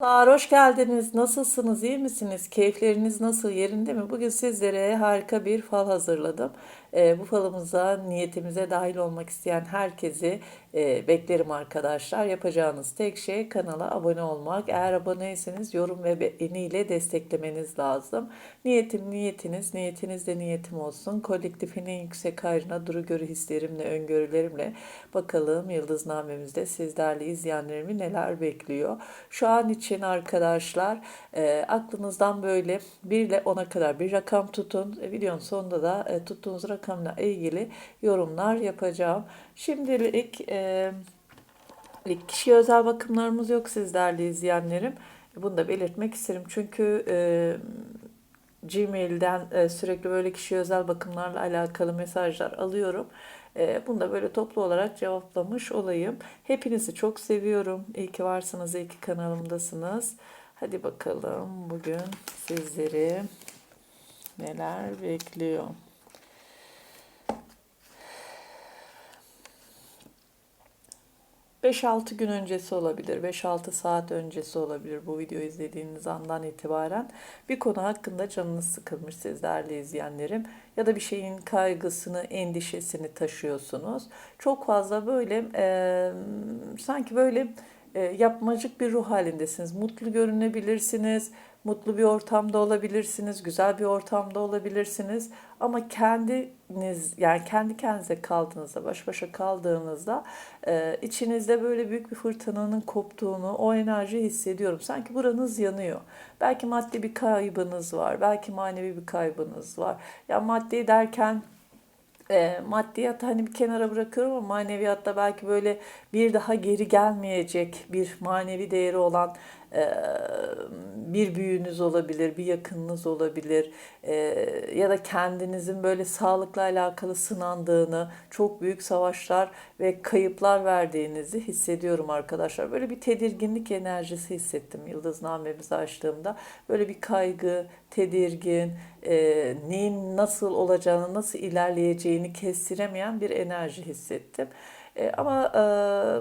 Merhabalar, hoş geldiniz. Nasılsınız, iyi misiniz? Keyifleriniz nasıl, yerinde mi? Bugün sizlere harika bir fal hazırladım. Ee, bu falımıza, niyetimize dahil olmak isteyen herkesi e, beklerim arkadaşlar. Yapacağınız tek şey kanala abone olmak. Eğer aboneyseniz yorum ve beğeniyle desteklemeniz lazım. Niyetim niyetiniz, niyetiniz de niyetim olsun. Kolektifin en yüksek hayrına duru görü hislerimle, öngörülerimle bakalım yıldıznamemizde sizlerle izleyenlerimi neler bekliyor. Şu an için arkadaşlar e, aklınızdan böyle 1 ile 10'a kadar bir rakam tutun. E, videonun sonunda da e, tuttuğunuz rakamla ilgili yorumlar yapacağım. Şimdilik e, kişiye özel bakımlarımız yok sizlerle izleyenlerim. Bunu da belirtmek isterim. Çünkü e, Gmail'den e, sürekli böyle kişiye özel bakımlarla alakalı mesajlar alıyorum. E, bunu da böyle toplu olarak cevaplamış olayım. Hepinizi çok seviyorum. İyi ki varsınız, iyi ki kanalımdasınız. Hadi bakalım bugün sizleri neler bekliyor. 5-6 gün öncesi olabilir, 5-6 saat öncesi olabilir bu videoyu izlediğiniz andan itibaren bir konu hakkında canınız sıkılmış sizlerle izleyenlerim ya da bir şeyin kaygısını, endişesini taşıyorsunuz. Çok fazla böyle e, sanki böyle e, yapmacık bir ruh halindesiniz. Mutlu görünebilirsiniz, mutlu bir ortamda olabilirsiniz, güzel bir ortamda olabilirsiniz. Ama kendiniz yani kendi kendinize kaldığınızda, baş başa kaldığınızda e, içinizde böyle büyük bir fırtınanın koptuğunu, o enerjiyi hissediyorum. Sanki buranız yanıyor. Belki maddi bir kaybınız var, belki manevi bir kaybınız var. Ya maddi derken e, maddiyat hani bir kenara bırakıyorum ama maneviyatta belki böyle bir daha geri gelmeyecek bir manevi değeri olan e, bir büyüğünüz olabilir, bir yakınınız olabilir e, ya da kendinizin böyle sağlıkla alakalı sınandığını, çok büyük savaşlar ve kayıplar verdiğinizi hissediyorum arkadaşlar. Böyle bir tedirginlik enerjisi hissettim yıldıznamemizi açtığımda. Böyle bir kaygı, tedirgin, e, neyin nasıl olacağını, nasıl ilerleyeceğini kestiremeyen bir enerji hissettim. E, ama e,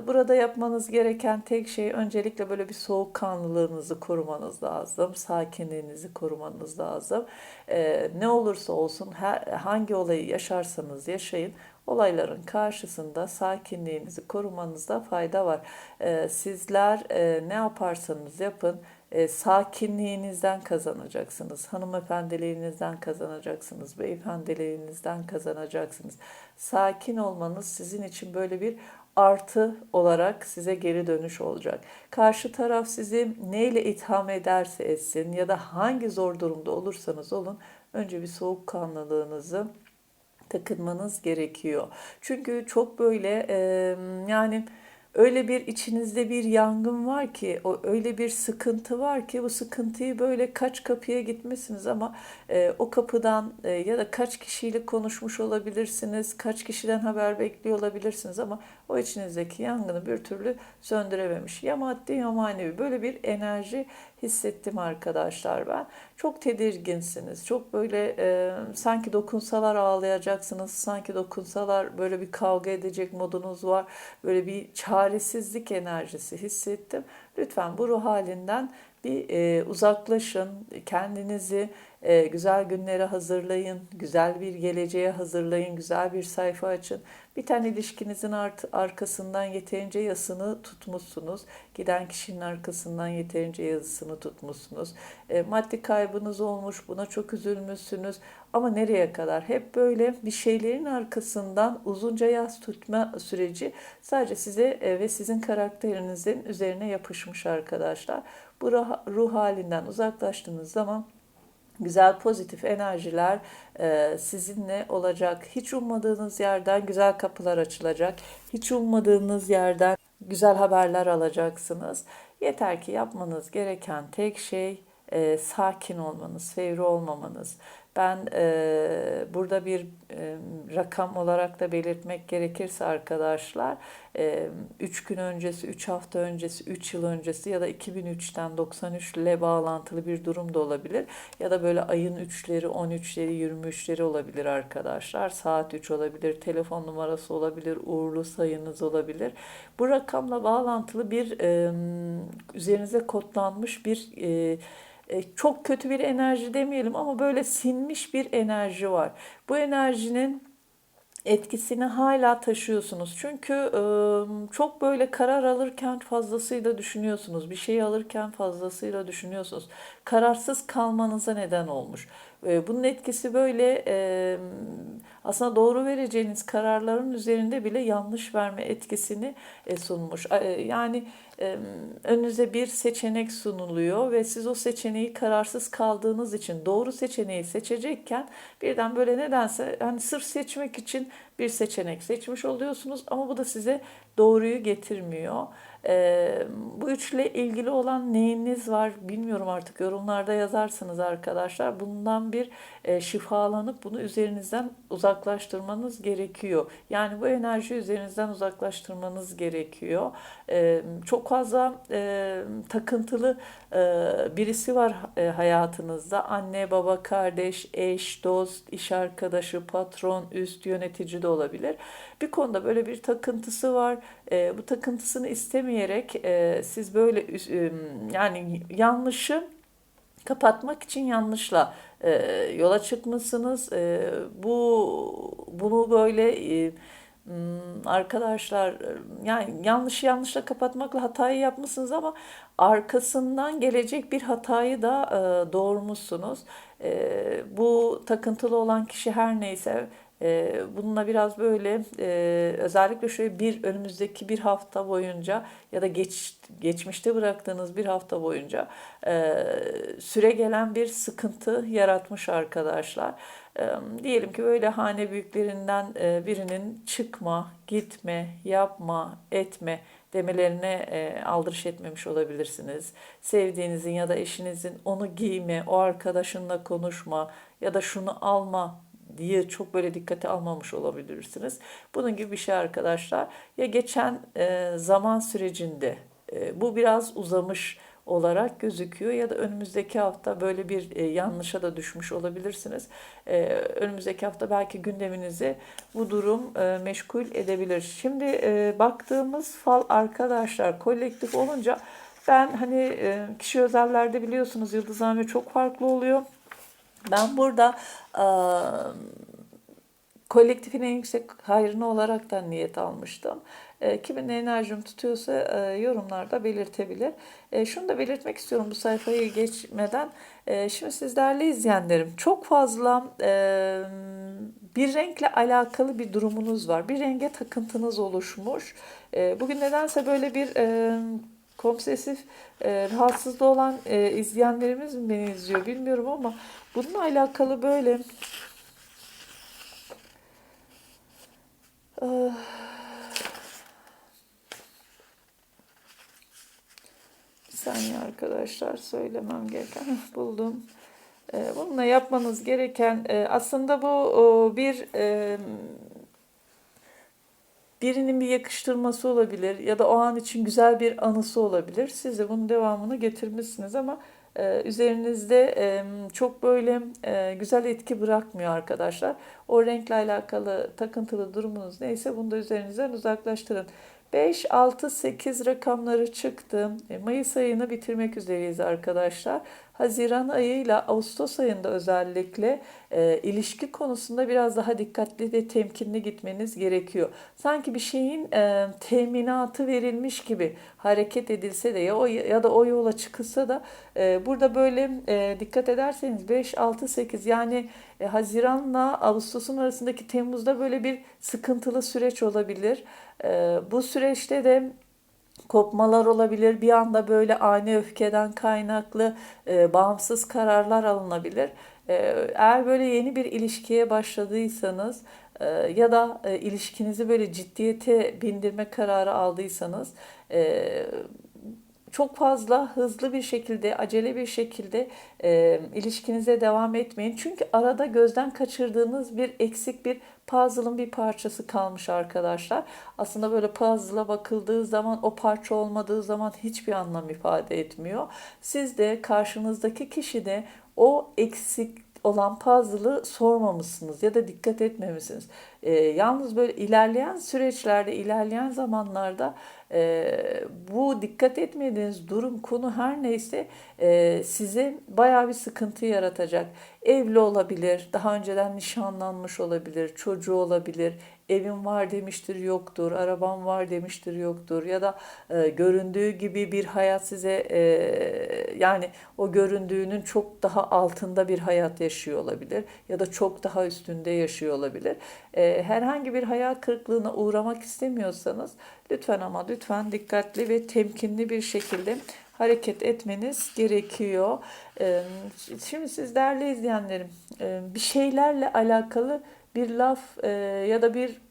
burada yapmanız gereken tek şey öncelikle böyle bir soğukkanlılığınızı korumanız lazım, sakinliğinizi korumanız lazım. E, ne olursa olsun her, hangi olayı yaşarsanız yaşayın, olayların karşısında sakinliğinizi korumanızda fayda var. E, sizler e, ne yaparsanız yapın e, sakinliğinizden kazanacaksınız. Hanımefendiliğinizden kazanacaksınız. Beyefendiliğinizden kazanacaksınız. Sakin olmanız sizin için böyle bir artı olarak size geri dönüş olacak. Karşı taraf sizi neyle itham ederse etsin ya da hangi zor durumda olursanız olun önce bir soğukkanlılığınızı takınmanız gerekiyor. Çünkü çok böyle e, yani öyle bir içinizde bir yangın var ki, o öyle bir sıkıntı var ki bu sıkıntıyı böyle kaç kapıya gitmişsiniz ama e, o kapıdan e, ya da kaç kişiyle konuşmuş olabilirsiniz, kaç kişiden haber bekliyor olabilirsiniz ama o içinizdeki yangını bir türlü söndürememiş. Ya maddi ya manevi böyle bir enerji hissettim arkadaşlar ben. Çok tedirginsiniz. Çok böyle e, sanki dokunsalar ağlayacaksınız. Sanki dokunsalar böyle bir kavga edecek modunuz var. Böyle bir çaresizlik enerjisi hissettim. Lütfen bu ruh halinden bir e, uzaklaşın. Kendinizi e, güzel günlere hazırlayın. Güzel bir geleceğe hazırlayın. Güzel bir sayfa açın. Bir tane ilişkinizin art, arkasından yeterince yasını tutmuşsunuz. Giden kişinin arkasından yeterince yazısını tutmuşsunuz. E, maddi kaybınız olmuş, buna çok üzülmüşsünüz. Ama nereye kadar? Hep böyle bir şeylerin arkasından uzunca yas tutma süreci sadece size e, ve sizin karakterinizin üzerine yapışmış arkadaşlar. Bu ruh halinden uzaklaştığınız zaman güzel pozitif enerjiler e, sizinle olacak. Hiç ummadığınız yerden güzel kapılar açılacak. Hiç ummadığınız yerden güzel haberler alacaksınız. Yeter ki yapmanız gereken tek şey e, sakin olmanız, fevri olmamanız. Ben e, burada bir e, rakam olarak da belirtmek gerekirse arkadaşlar 3 gün öncesi, 3 hafta öncesi, 3 yıl öncesi ya da 2003'ten 93 ile bağlantılı bir durum da olabilir. Ya da böyle ayın 3'leri, 13'leri, 23'leri olabilir arkadaşlar. Saat 3 olabilir, telefon numarası olabilir, uğurlu sayınız olabilir. Bu rakamla bağlantılı bir e, üzerinize kodlanmış bir e, e, çok kötü bir enerji demeyelim ama böyle sinmiş bir enerji var. Bu enerjinin etkisini hala taşıyorsunuz. Çünkü e, çok böyle karar alırken fazlasıyla düşünüyorsunuz. Bir şeyi alırken fazlasıyla düşünüyorsunuz. Kararsız kalmanıza neden olmuş. E, bunun etkisi böyle aslında doğru vereceğiniz kararların üzerinde bile yanlış verme etkisini e, sunmuş. E, yani önünüze bir seçenek sunuluyor ve siz o seçeneği kararsız kaldığınız için doğru seçeneği seçecekken birden böyle nedense hani sırf seçmek için bir seçenek seçmiş oluyorsunuz ama bu da size doğruyu getirmiyor. Ee, bu üçle ilgili olan neyiniz var bilmiyorum artık yorumlarda yazarsınız arkadaşlar. Bundan bir e, şifalanıp bunu üzerinizden uzaklaştırmanız gerekiyor. Yani bu enerji üzerinizden uzaklaştırmanız gerekiyor. Ee, çok fazla e, takıntılı e, birisi var e, hayatınızda. Anne, baba, kardeş, eş, dost, iş arkadaşı, patron, üst yönetici de olabilir. Bir konuda böyle bir takıntısı var. E, bu takıntısını istemeyerek e, siz böyle e, yani yanlışı kapatmak için yanlışla e, yola çıkmışsınız. E, bu bunu böyle e, arkadaşlar yani yanlış yanlışla kapatmakla hatayı yapmışsınız ama arkasından gelecek bir hatayı da e, doğurmuşsunuz. E, bu takıntılı olan kişi her neyse e, bununla biraz böyle e, özellikle şöyle bir önümüzdeki bir hafta boyunca ya da geç geçmişte bıraktığınız bir hafta boyunca e, süre gelen bir sıkıntı yaratmış arkadaşlar. E, diyelim ki böyle hane büyüklerinden birinin çıkma, gitme, yapma, etme demelerine e, aldırış etmemiş olabilirsiniz. Sevdiğinizin ya da eşinizin onu giyme, o arkadaşınla konuşma ya da şunu alma diye çok böyle dikkate almamış olabilirsiniz. Bunun gibi bir şey arkadaşlar. Ya geçen e, zaman sürecinde e, bu biraz uzamış olarak gözüküyor ya da önümüzdeki hafta böyle bir e, yanlışa da düşmüş olabilirsiniz. E, önümüzdeki hafta belki gündeminizi bu durum e, meşgul edebilir. Şimdi baktığımız fal arkadaşlar kolektif olunca ben hani kişi özellerde biliyorsunuz yıldızhane çok farklı oluyor. Ben burada e, kolektifin en yüksek hayrını olarak da niyet almıştım. E, kimin enerjim tutuyorsa e, yorumlarda belirtebilir. E, şunu da belirtmek istiyorum bu sayfayı geçmeden. E, şimdi siz değerli izleyenlerim çok fazla e, bir renkle alakalı bir durumunuz var. Bir renge takıntınız oluşmuş. E, bugün nedense böyle bir... E, Kompulsif e, rahatsızlığı olan e, izleyenlerimiz mi beni izliyor bilmiyorum ama bununla alakalı böyle e, bir saniye arkadaşlar söylemem gereken buldum. E, bununla yapmanız gereken e, aslında bu bir e, birinin bir yakıştırması olabilir ya da o an için güzel bir anısı olabilir. Siz de bunun devamını getirmişsiniz ama e, üzerinizde e, çok böyle e, güzel etki bırakmıyor arkadaşlar. O renkle alakalı takıntılı durumunuz neyse bunu da üzerinizden uzaklaştırın. 5, 6, 8 rakamları çıktı. E, Mayıs ayını bitirmek üzereyiz arkadaşlar. Haziran ayıyla Ağustos ayında özellikle e, ilişki konusunda biraz daha dikkatli ve temkinli gitmeniz gerekiyor. Sanki bir şeyin e, teminatı verilmiş gibi hareket edilse de ya, o, ya da o yola çıkılsa da e, burada böyle e, dikkat ederseniz 5, 6, 8 yani e, Haziran'la Ağustos'un arasındaki Temmuz'da böyle bir sıkıntılı süreç olabilir. E, bu süreçte de kopmalar olabilir. Bir anda böyle ani öfkeden kaynaklı e, bağımsız kararlar alınabilir. E, eğer böyle yeni bir ilişkiye başladıysanız e, ya da e, ilişkinizi böyle ciddiyete bindirme kararı aldıysanız e, çok fazla hızlı bir şekilde, acele bir şekilde e, ilişkinize devam etmeyin. Çünkü arada gözden kaçırdığınız bir eksik bir puzzle'ın bir parçası kalmış arkadaşlar. Aslında böyle puzzle'a bakıldığı zaman o parça olmadığı zaman hiçbir anlam ifade etmiyor. Siz de karşınızdaki kişi de o eksik olan puzzle'ı sormamışsınız ya da dikkat etmemişsiniz. E, yalnız böyle ilerleyen süreçlerde, ilerleyen zamanlarda e, bu dikkat etmediğiniz durum, konu her neyse e, size baya bir sıkıntı yaratacak. Evli olabilir, daha önceden nişanlanmış olabilir, çocuğu olabilir, evim var demiştir yoktur, arabam var demiştir yoktur ya da e, göründüğü gibi bir hayat size e, yani o göründüğünün çok daha altında bir hayat yaşıyor olabilir ya da çok daha üstünde yaşıyor olabilir. E, herhangi bir hayal kırıklığına uğramak istemiyorsanız lütfen ama lütfen dikkatli ve temkinli bir şekilde hareket etmeniz gerekiyor. E, şimdi siz değerli izleyenlerim e, bir şeylerle alakalı bir laf e, ya da bir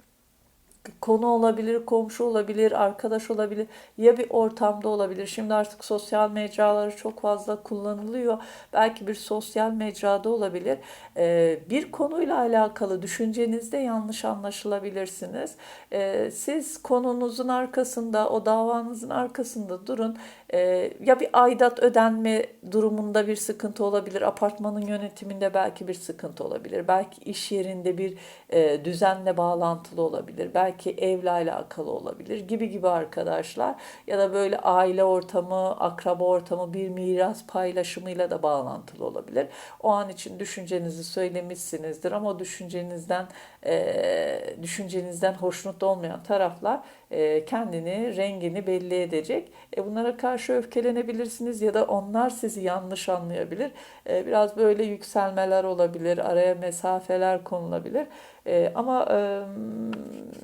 konu olabilir, komşu olabilir, arkadaş olabilir ya bir ortamda olabilir. Şimdi artık sosyal mecraları çok fazla kullanılıyor. Belki bir sosyal mecrada olabilir. Ee, bir konuyla alakalı düşüncenizde yanlış anlaşılabilirsiniz. Ee, siz konunuzun arkasında, o davanızın arkasında durun. Ee, ya bir aidat ödenme durumunda bir sıkıntı olabilir. Apartmanın yönetiminde belki bir sıkıntı olabilir. Belki iş yerinde bir e, düzenle bağlantılı olabilir. Belki evle alakalı olabilir gibi gibi arkadaşlar. Ya da böyle aile ortamı, akraba ortamı, bir miras paylaşımıyla da bağlantılı olabilir. O an için düşüncenizi söylemişsinizdir ama o düşüncenizden e, düşüncenizden hoşnut olmayan taraflar e, kendini, rengini belli edecek. E, bunlara karşı öfkelenebilirsiniz ya da onlar sizi yanlış anlayabilir. E, biraz böyle yükselmeler olabilir, araya mesafeler konulabilir. E, ama e,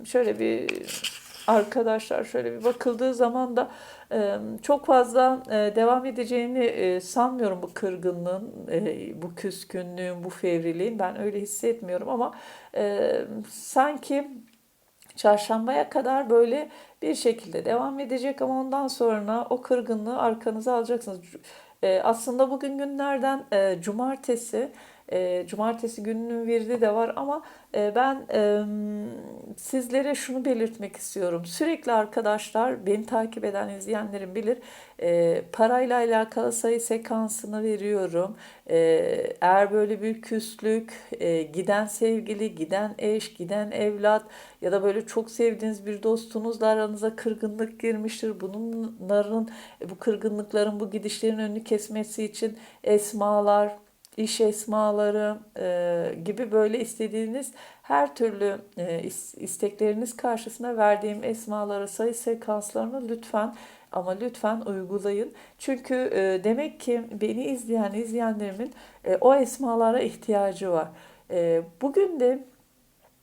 şöyle bir arkadaşlar şöyle bir bakıldığı zaman da çok fazla devam edeceğini sanmıyorum bu kırgınlığın, bu küskünlüğün, bu fevriliğin. Ben öyle hissetmiyorum ama sanki çarşambaya kadar böyle bir şekilde devam edecek ama ondan sonra o kırgınlığı arkanıza alacaksınız. Aslında bugün günlerden cumartesi e, cumartesi gününün virdi de var ama e, ben e, sizlere şunu belirtmek istiyorum. Sürekli arkadaşlar beni takip eden izleyenlerim bilir e, parayla alakalı sayı sekansını veriyorum. E, eğer böyle bir küslük, e, giden sevgili, giden eş, giden evlat ya da böyle çok sevdiğiniz bir dostunuzla aranıza kırgınlık girmiştir. Bunların, bu kırgınlıkların, bu gidişlerin önünü kesmesi için esmalar, iş esmaları e, gibi böyle istediğiniz her türlü e, istekleriniz karşısına verdiğim esmaları, sayı sekanslarını lütfen ama lütfen uygulayın. Çünkü e, demek ki beni izleyen izleyenlerimin e, o esmalara ihtiyacı var. E, bugün de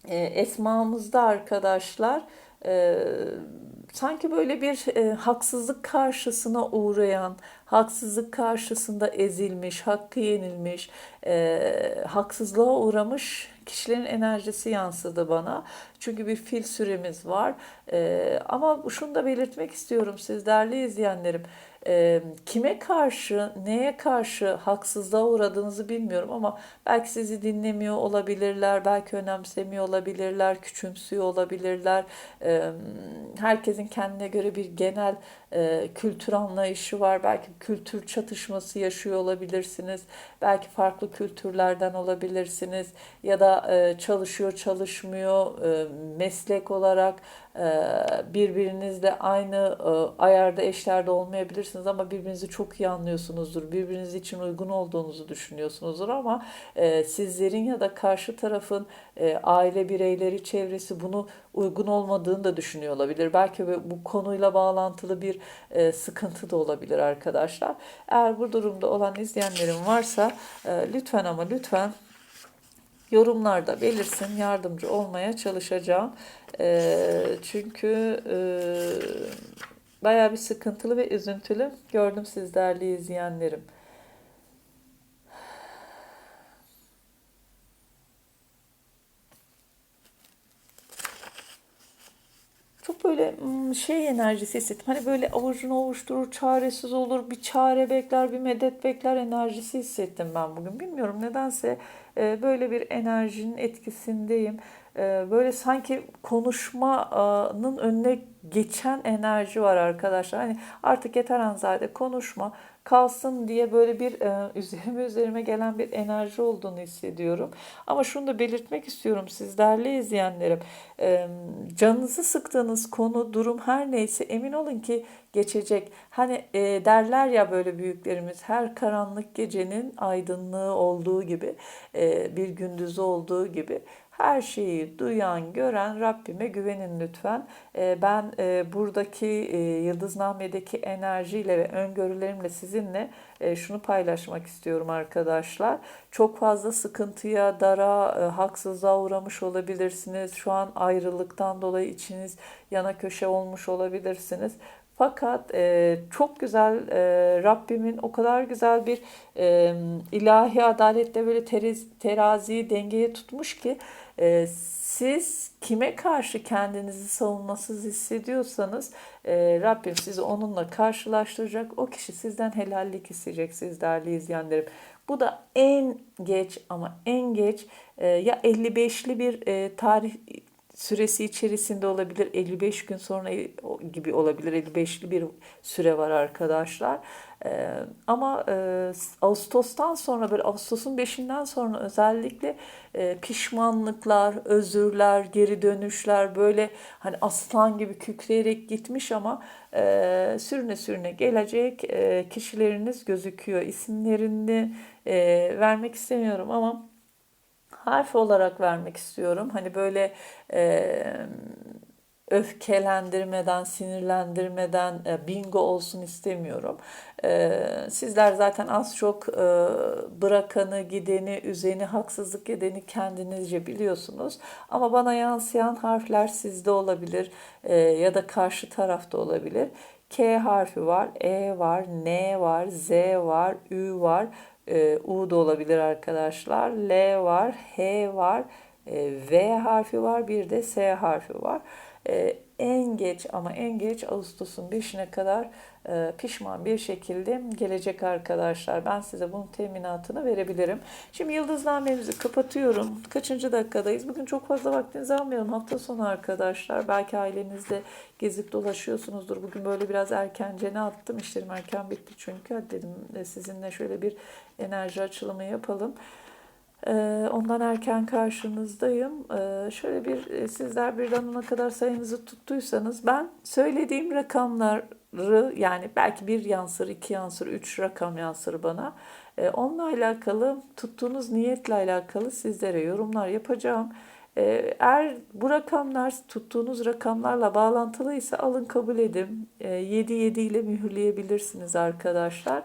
e, esmamızda arkadaşlar e, sanki böyle bir e, haksızlık karşısına uğrayan, haksızlık karşısında ezilmiş, hakkı yenilmiş, e, haksızlığa uğramış kişilerin enerjisi yansıdı bana. Çünkü bir fil süremiz var. E, ama şunu da belirtmek istiyorum siz değerli izleyenlerim kime karşı, neye karşı haksızlığa uğradığınızı bilmiyorum ama belki sizi dinlemiyor olabilirler, belki önemsemiyor olabilirler, küçümsüyor olabilirler. Herkesin kendine göre bir genel kültür anlayışı var. Belki kültür çatışması yaşıyor olabilirsiniz. Belki farklı kültürlerden olabilirsiniz. Ya da çalışıyor, çalışmıyor, meslek olarak birbirinizle aynı e, ayarda eşlerde olmayabilirsiniz ama birbirinizi çok iyi anlıyorsunuzdur. Birbiriniz için uygun olduğunuzu düşünüyorsunuzdur ama e, sizlerin ya da karşı tarafın aile bireyleri, çevresi bunu uygun olmadığını da düşünüyor olabilir. Belki bu konuyla bağlantılı bir sıkıntı da olabilir arkadaşlar. Eğer bu durumda olan izleyenlerim varsa lütfen ama lütfen yorumlarda belirsin yardımcı olmaya çalışacağım. E, çünkü e, baya bir sıkıntılı ve üzüntülü gördüm siz izleyenlerim. Çok böyle böyle hmm, şey enerjisi hissettim. Hani böyle avucunu ovuşturur, çaresiz olur, bir çare bekler, bir medet bekler enerjisi hissettim ben bugün. Bilmiyorum nedense e, böyle bir enerjinin etkisindeyim. E, böyle sanki konuşmanın önüne geçen enerji var arkadaşlar. Hani artık yeter Hanzade konuşma kalsın diye böyle bir e, üzerime üzerime gelen bir enerji olduğunu hissediyorum. Ama şunu da belirtmek istiyorum siz değerli izleyenlerim. E, canınızı sıktığınız konu, durum her neyse emin olun ki geçecek. Hani e, derler ya böyle büyüklerimiz her karanlık gecenin aydınlığı olduğu gibi e, bir gündüzü olduğu gibi her şeyi duyan, gören Rabbime güvenin lütfen. Ee, ben e, buradaki e, Yıldızname'deki enerjiyle ve öngörülerimle sizinle e, şunu paylaşmak istiyorum arkadaşlar. Çok fazla sıkıntıya, dara, haksızlığa uğramış olabilirsiniz. Şu an ayrılıktan dolayı içiniz yana köşe olmuş olabilirsiniz. Fakat e, çok güzel e, Rabbimin o kadar güzel bir e, ilahi adaletle böyle teriz, teraziyi dengeye tutmuş ki e, siz kime karşı kendinizi savunmasız hissediyorsanız e, Rabbim sizi onunla karşılaştıracak. O kişi sizden helallik isteyecek siz değerli izleyenlerim. Bu da en geç ama en geç e, ya 55'li bir e, tarih süresi içerisinde olabilir. 55 gün sonra gibi olabilir. 55'li bir süre var arkadaşlar. Ee, ama e, Ağustos'tan sonra böyle Ağustos'un 5'inden sonra özellikle e, pişmanlıklar, özürler, geri dönüşler böyle hani aslan gibi kükreyerek gitmiş ama e, sürüne sürüne gelecek e, kişileriniz gözüküyor. İsimlerini e, vermek istemiyorum ama harf olarak vermek istiyorum. Hani böyle e, öfkelendirmeden, sinirlendirmeden e, bingo olsun istemiyorum. E, sizler zaten az çok e, bırakanı, gideni, üzeni, haksızlık edeni kendinizce biliyorsunuz. Ama bana yansıyan harfler sizde olabilir e, ya da karşı tarafta olabilir. K harfi var, E var, N var, Z var, Ü var, e, U da olabilir arkadaşlar. L var, H var, e, V harfi var, bir de S harfi var. E, en geç ama en geç Ağustos'un 5'ine kadar e, pişman bir şekilde gelecek arkadaşlar. Ben size bunun teminatını verebilirim. Şimdi yıldıznamemizi kapatıyorum. Kaçıncı dakikadayız? Bugün çok fazla vaktinizi almayalım. Hafta sonu arkadaşlar. Belki ailenizle gezip dolaşıyorsunuzdur. Bugün böyle biraz erkencene attım. İşlerim erken bitti çünkü. Dedim e, sizinle şöyle bir enerji açılımı yapalım. Ee, ondan erken karşınızdayım. Ee, şöyle bir e, sizler birden ona kadar sayınızı tuttuysanız ben söylediğim rakamları yani belki bir yansır, iki yansır, üç rakam yansır bana. Ee, onunla alakalı tuttuğunuz niyetle alakalı sizlere yorumlar yapacağım. Eğer bu rakamlar tuttuğunuz rakamlarla bağlantılıysa alın kabul edin. 7-7 ile mühürleyebilirsiniz arkadaşlar.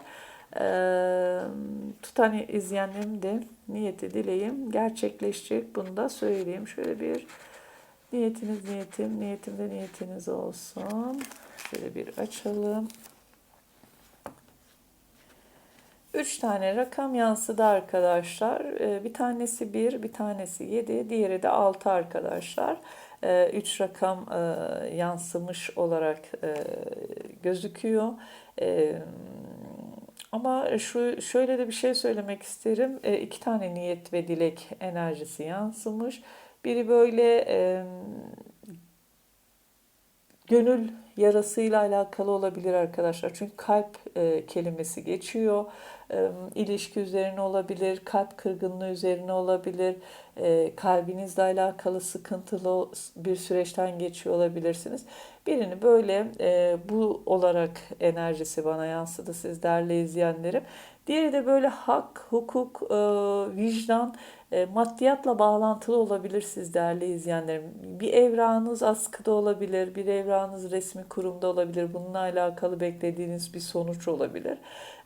Tutan izleyenlerim de niyeti dileğim gerçekleşecek. Bunu da söyleyeyim. Şöyle bir niyetiniz niyetim, niyetim de niyetiniz olsun. Şöyle bir açalım. Üç tane rakam yansıdı arkadaşlar. Ee, bir tanesi bir, bir tanesi yedi, diğeri de altı arkadaşlar. Ee, üç rakam yansımış olarak gözüküyor. Ee, ama şu şöyle de bir şey söylemek isterim. E, iki tane niyet ve dilek enerjisi yansımış. Biri böyle e, gönül yarasıyla alakalı olabilir arkadaşlar. Çünkü kalp e, kelimesi geçiyor. E, ilişki üzerine olabilir, kalp kırgınlığı üzerine olabilir. E, kalbinizle alakalı sıkıntılı bir süreçten geçiyor olabilirsiniz. Birini böyle e, bu olarak enerjisi bana yansıdı siz değerli izleyenlerim. Diğeri de böyle hak, hukuk, e, vicdan, e, maddiyatla bağlantılı olabilir siz değerli izleyenlerim. Bir evrağınız askıda olabilir, bir evrağınız resmi kurumda olabilir. Bununla alakalı beklediğiniz bir sonuç olabilir.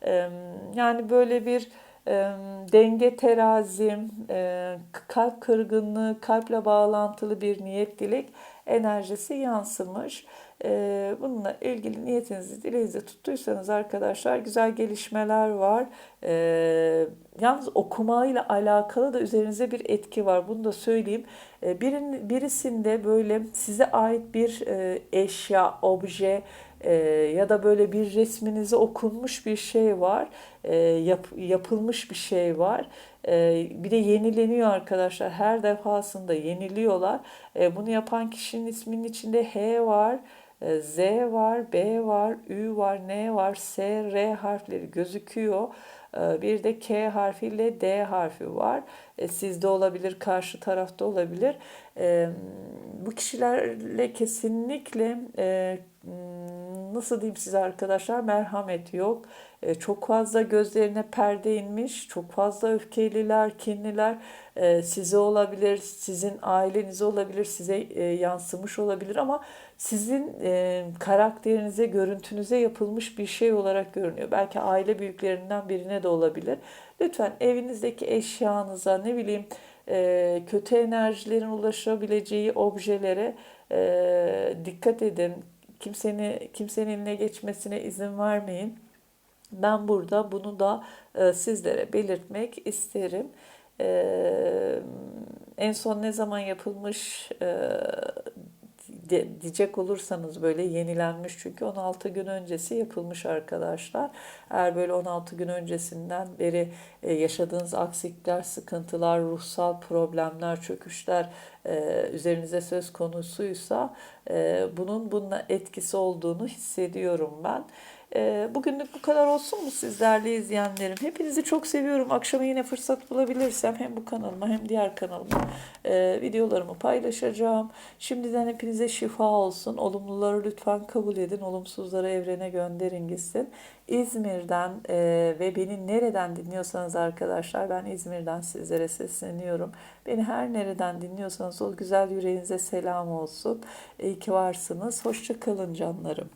E, yani böyle bir e, denge terazim, e, kalp kırgınlığı, kalple bağlantılı bir niyet dilek enerjisi yansımış. Ee, bununla ilgili niyetinizi dileğinizi tuttuysanız arkadaşlar güzel gelişmeler var. Ee, yalnız okumayla alakalı da üzerinize bir etki var. Bunu da söyleyeyim. Ee, birin, birisinde böyle size ait bir e, eşya, obje e, ya da böyle bir resminize okunmuş bir şey var. E, yap, yapılmış bir şey var. Bir de yenileniyor arkadaşlar. Her defasında yeniliyorlar. Bunu yapan kişinin isminin içinde H var. Z var, B var, Ü var, N var, S, R harfleri gözüküyor. E, Bir de K harfiyle D harfi var. E, Sizde olabilir, karşı tarafta olabilir. E, Bu kişilerle kesinlikle e, nasıl diyeyim size arkadaşlar merhamet yok. E, Çok fazla gözlerine perde inmiş, çok fazla öfkeliler, kinliler. E, Size olabilir, sizin ailenize olabilir, size e, yansımış olabilir ama sizin e, karakterinize, görüntünüze yapılmış bir şey olarak görünüyor. Belki aile büyüklerinden birine de olabilir. Lütfen evinizdeki eşyanıza, ne bileyim e, kötü enerjilerin ulaşabileceği objelere e, dikkat edin. Kimsenin kimsenin eline geçmesine izin vermeyin. Ben burada bunu da e, sizlere belirtmek isterim. E, en son ne zaman yapılmış e, de- diyecek olursanız böyle yenilenmiş çünkü 16 gün öncesi yapılmış arkadaşlar. Eğer böyle 16 gün öncesinden beri e, yaşadığınız aksilikler, sıkıntılar, ruhsal problemler, çöküşler e, üzerinize söz konusuysa e, bunun bununla etkisi olduğunu hissediyorum ben. E, bugünlük bu kadar olsun mu sizlerle izleyenlerim? Hepinizi çok seviyorum. Akşama yine fırsat bulabilirsem hem bu kanalıma hem diğer kanalıma e, videolarımı paylaşacağım. Şimdiden hepinize şifa olsun. Olumluları lütfen kabul edin. Olumsuzları evrene gönderin gitsin. İzmir'den e, ve beni nereden dinliyorsanız arkadaşlar ben İzmir'den sizlere sesleniyorum. Beni her nereden dinliyorsanız o güzel yüreğinize selam olsun. İyi ki varsınız. Hoşça kalın canlarım.